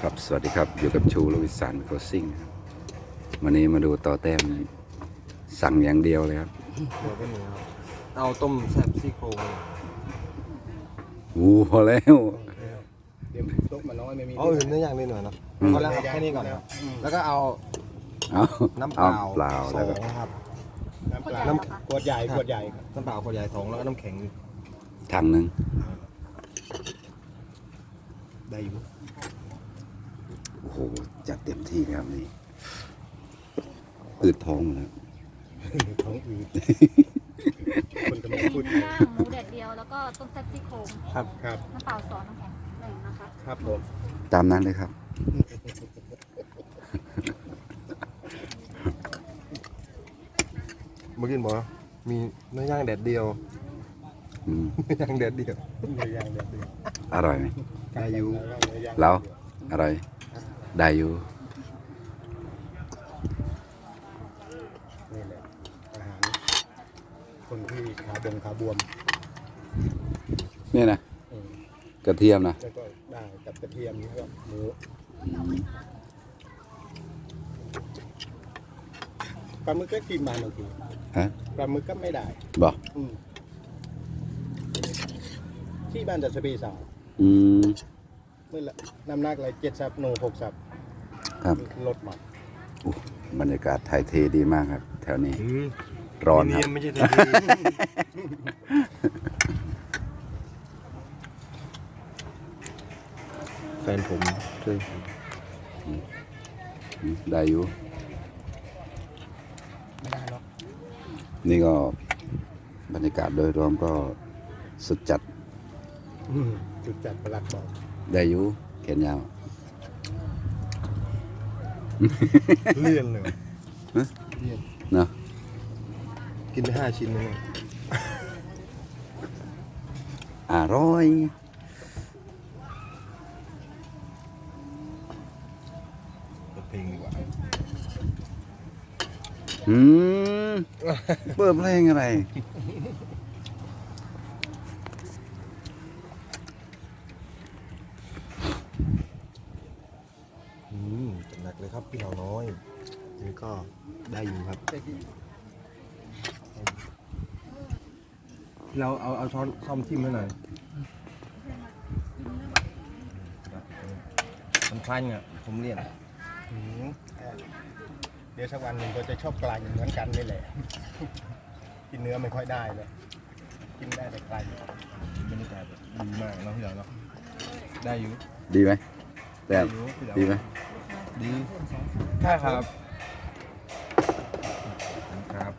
ครับสวัสดีครับ อยู่กับชูลวิสานโครซิ่งครับวันนี้มาดูต่อแต้มสั่งอย่างเดียวเลยครับเดี๋ยวก็หนูครับเอาต้มแซ่บซี่โครงวูพอแล้ว เดี๋ยวตุ๊กมาน้อยไม่มีเอาอื่นเนื้อย่างนิดหน่อยเนาะอืมก็แล้วครับแค่นี้ก่อนครับแล้วก็เอาเอาน้ำเปเอาล่าเปล่าสแล้วอก็งครับ น้ำเปล่าน้ขวดใหญ่ขวดใหญ่ครับน้ำเปล่าขวดใหญ่สองแล้วก็น้ำแข็งถังหนึ่งได้อยู่ โอ้โหจัดเต็มที่เลยครับนี่อืดท้องหมดแล้วท้องอืดคนกำลังพูดย่างหมูแดดเดียวแล้วก็ต้มแซ่บซี่โครงครับครับน้ำเปล่าสอนน้ำแข็งหนึ่งนะคะครับผมตามนั้นเลยครับเมื่อกี้บอกว่ามีเนื้อย่างแดดเดียวอืมเนื้อย่างแดดเดียวเนื้อย่างเดียวเดียวอร่อยไหมอายุเนื้อย่างแล้วอร่อย ได้อยู่นี่แหละอาหารคนที่ขาบงขาบวมเนี่ยนะอืมกระเทียมนะแล้วก็ได้กับกระเทียมนี่ก็หมูอืมปลาหมึกก็กินมาบางทีฮะปลาหมึกก็ไม่ได้ บอกอืมที่บ้านจัดสปีสาวอืมเมื่อละน้ำหนักอะไรเจ็ดสับโนหกสับ ครับลดหมดอู้บรรยากาศไทยเทดีมากครับ แถวนี้ ร้อนครับ ไม่ใช่ทีแฟนผมช่วยอืมได้อยู่ไม่ได้หรอกนี่ก็บรรยากาศโดยรวมก็สุดจัดอืมจุดจัดประหลัดบอกได้อยู่เขียนยาว เลื่อนเลยฮะ เลื่อนเนาะกินไปห้าชิ้นเลยอร่อย เปิดเพลงดีกว่าอืม เปิดเพลงอะไร อืมจัดหนัก เลยครับพี่เราน้อยนี่ก็ได้อยู่ครับ เราเอาเอาช้อนซ่อมทิ่มให้หน่อยมันคลั่งอะผมเรียนอืมเดี๋ยวสักวันหนึ่งก็จะชอบกลายเหมือนกันนี่แหละ กินเนื้อไม่ค่อยได้เลยกินได้แต่ไกลบรรยากาศแบบดีมากเนาะพี่เราเนาะได้อยู่ดีไหมแต่อยู่พี่เราดีไหม ดีใช่ครับครับ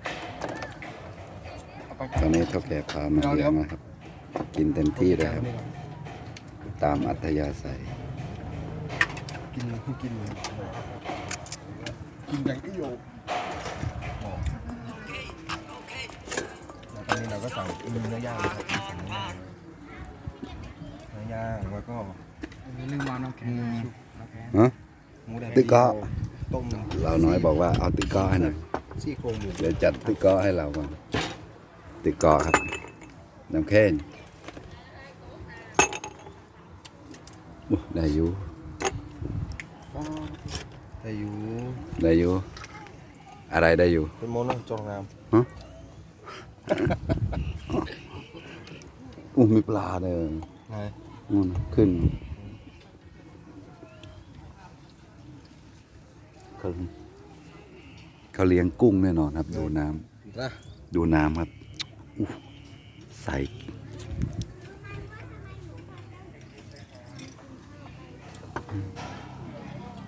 ตอนนี้เท่าแก่พามาเลี้ยงนะครับ กินเต็มที่เลยครับ ตามอัธยาศัย กินกินเลยกินอย่างที่โยกแล้วตอนนี้เราก็สั่งมีเนื้อย่างเลยครับมีสั่งเนื้อย่างเนื้อย่างแล้วก็ลืมวางน้ำแข็งฮะหมูแดด ติ๊กก๊อกต้มเราน้อยบอกว่าเอาติ๊กก้อให้หน่อยซี่โครงหมูเดี๋ยวจัดติ๊กก้อให้เราก่อนติ๊กก้อครับน้ำแข็งอู้ได้อยู่แต่อยู่ได้อยู่อะไรได้อยู่เป็นโมโนจองงามอู้มีปลาเลยไงนู่นขึ้น เขาเขาเลี้ยงกุ้งแน่นอนครับ ดูน้ำนะดูน้ำครับอู้ใส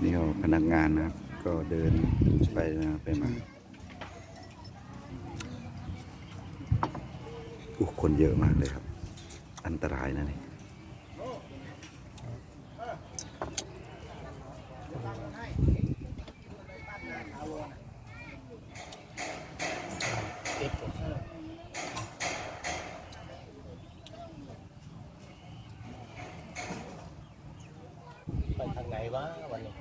นี่ก็พนักงานนะครับ ก็เดินไปมาไปมาอู้คนเยอะมากเลยครับ อันตรายนะนี่ ไปทางไหน วะวันนี้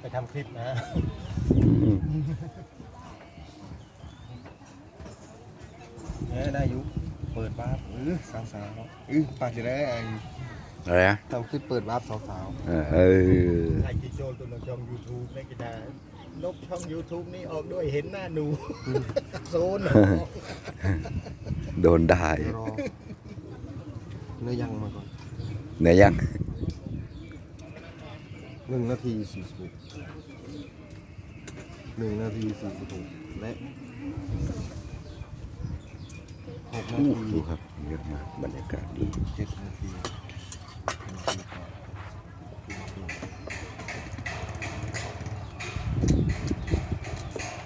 ไปทำคลิปนะเนี่ยได้อยู่เปิดบ้าร์เออสาวสาวๆเออปากจะได้ไอ้อะไรนะทำคลิปเปิดวาร์ปสาวเออเออใครที่โจลตัวหนึงช่องยูทูบไม่ก็ได้ลบช่อง YouTube นี่ออกด้วยเห็นหน้าหนูโซนโดนได้ๆเดี๋ยวรอเนื้อย่างมาก่อนเนื้อยัง หนึ่งนาทีสี่สิบหกหนึ่งนาทีสี่สิบหกและหกนาอู้ทีดูครับเยอะมากบรรยากาศดีเจ็ดนาทีนาทีกว่า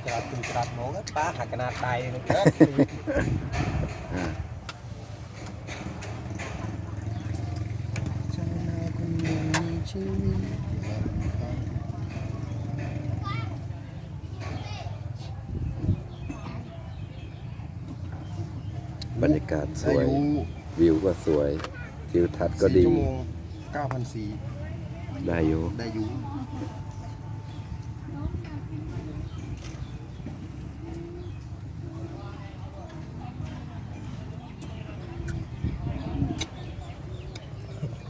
กราบคุณกราบน้องป้าหักขนาดใดนะครับชาวนาคนหนึ่งมีชีวิตลำพัง บรรยากาศสอาวยยุวิวก็สวย ทิวทัศน์ก็สี่ดีชั่วโมงเก้าพันสี่ได้อยู่ได้อยู่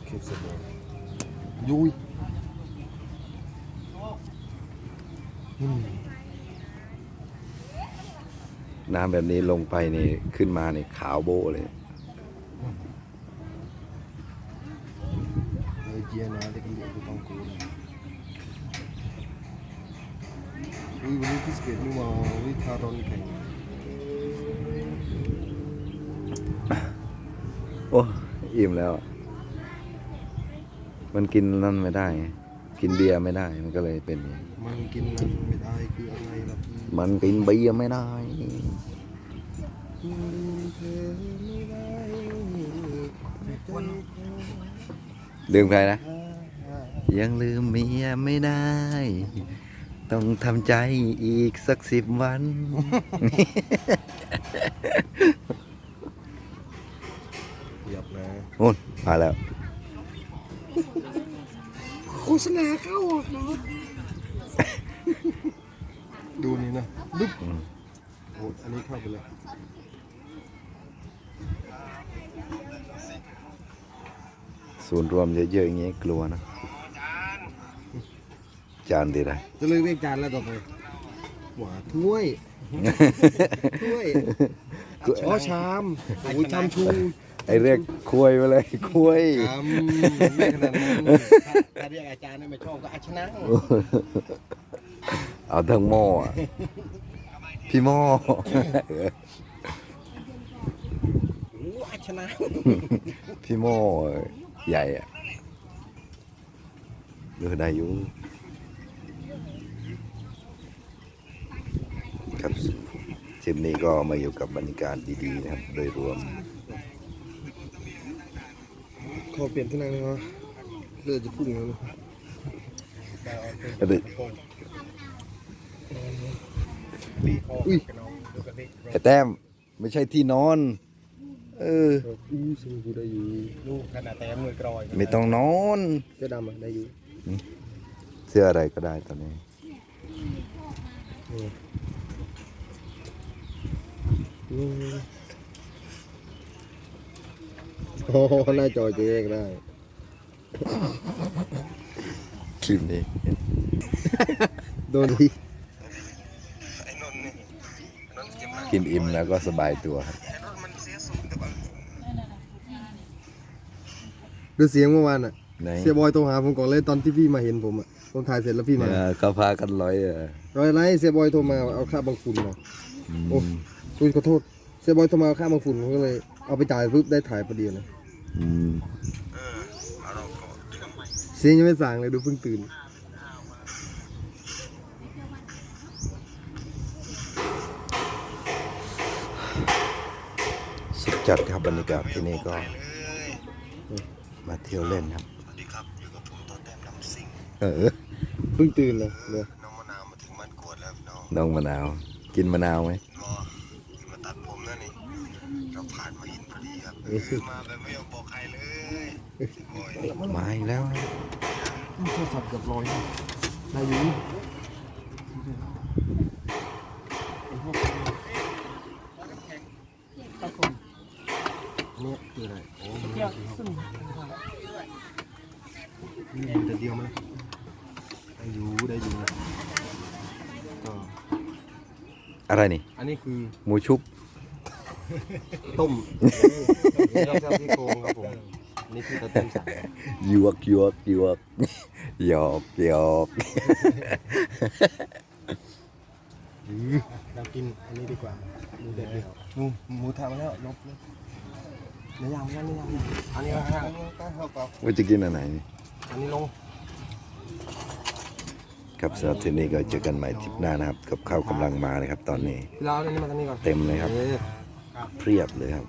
คลิปเสร็จแล้วยุยอืม น้ำแบบนี้ลงไปนี่ขึ้นมานี่ขาวโบ้เลยเออเจียนะเด็กเรียนก็ต้องกูนะอุ้ยวันนี้พิสเกตนี่มาวิคารอนแข่งโอ้ อิ่มแล้ว มันกินนั่นไม่ได้ไง กินเบียร์ไม่ได้มันก็เลยเป็นอย่างนี้มันกินนั้นไม่ได้คืออะไรล่ะพี่มันกินเบียร์ไม่ได้ มันลืมเธอไม่ได้ใจลืมใครนะข้ายังลืมเมียไม่ได้ ต้องทำใจอีกสักสิบวัน เหยียบนะ โอ้นมาแล้ว โฆษณาเข้าอะครับดูนี่นะดึ๊บอืมโอ้อันนี้เข้าไปเลยศูนย์รวมเยอะๆอย่างงี้กลัวนะ จานดีไรจะเลยเรียกจานแล้วต่อไปหวาถ้วยถ้วยอ๋อชามโอ้ยชามชู ไอเรียกคุยมาเลยคุยชามไม่ขนาดนั้นถ้าเรียกอาจารย์ไม่ชอบก็อาชนะเอาทั้งหม้ออะพี่หม้อโอ้อาชนะพี่หม้อใหญ่อะดูได้อยู่ครับทริปนี้ก็มาอยู่กับบรรยากาศดีๆนะครับ โดยรวม ขอเปลี่ยนที่นั่งได้ไหมเลือดจะพุ่งแล้วนะก็ดึกปีคออุ้ยกันน้องดูกันดิไอ้แต้มไม่ใช่ที่นอน เอออู้ซึ่งกูได้อยู่ลูกขนาดแต่มือกรอยไม่ต้องนอนเสื้อดำอะได้อยู่เสื้ออะไรก็ได้ตอนนี้อืม โอ้โหหน้าจอเจ๊กได้คลิปนี้โดนทีกินอิ่มแล้วก็สบายตัวครับดูเสียงเมื่อวานอะ ไหนเสียบอยโทรหาผมก่อนเลยตอนที่พี่มาเห็นผมอะผมถ่ายเสร็จแล้วพี่มาเออเขาพากันร้อยเออร้อยไรเสียบอยโทรมาเอาค่าบางฝุ่นมาอืโอ้มอุ้ยขอโทษ เสียบอยโทรมาเอาค่าบางฝุ่นผมก็เลย เอาไปจ่ายปุ๊บได้ถ่ายประเดี๋ยวนะอืมเสียงยังไม่สั่งเลยดูเพิ่งตื่น สุดจัดครับบรรยากาศที่นี่ก็ มาเที่ยวเล่นครับ สวัสดีครับอยู่กับผมต่อแต้มน้ำซิ่งเออเพิ่งตื่นเลยเลยน้องมะนาวมาถึงมันกวดแล้วพี่น้องน้องมะนาว กินมะนาวไหม รอมาตัดผมนะนี่เราผ่านมาอิน พอดีครับเออมาแบบไม่ยอมบอกใครเลยโอ้ยมาอีกแล้วโทรศัพท์เกือบร้อยได้อยู่เนี่ยคืออะไรโอ้มันนี่แต่เดียวมั้ยได้อยู่ได้อยู่ก็อะไรนี่ อันนี้คือหมูชุบ ต้มนี่เราจะที่โครงครับผมอันนี่คือตะเต็มสายยวกยวกยวกหยอกหยอกเรากินอันนี้ดีกว่าหมูเด็ดเดียวนู่นหมูทำแล้วลบเลยเนื้อย่างเนื้อย่างเนื้อย่างอันนี้ข้างก็เข้ากับว่าจะกินอันไหนนี่อันนี้ลงครับสำหรับทีนี้ก็เจอกันใหม่ทริปหน้านะครับ กับข้าวกำลังมาเลยครับตอนนี้พี่ลาวอันนี้มาทางนี้ก่อนเต็มเลยครับออ เพียบเลยครับ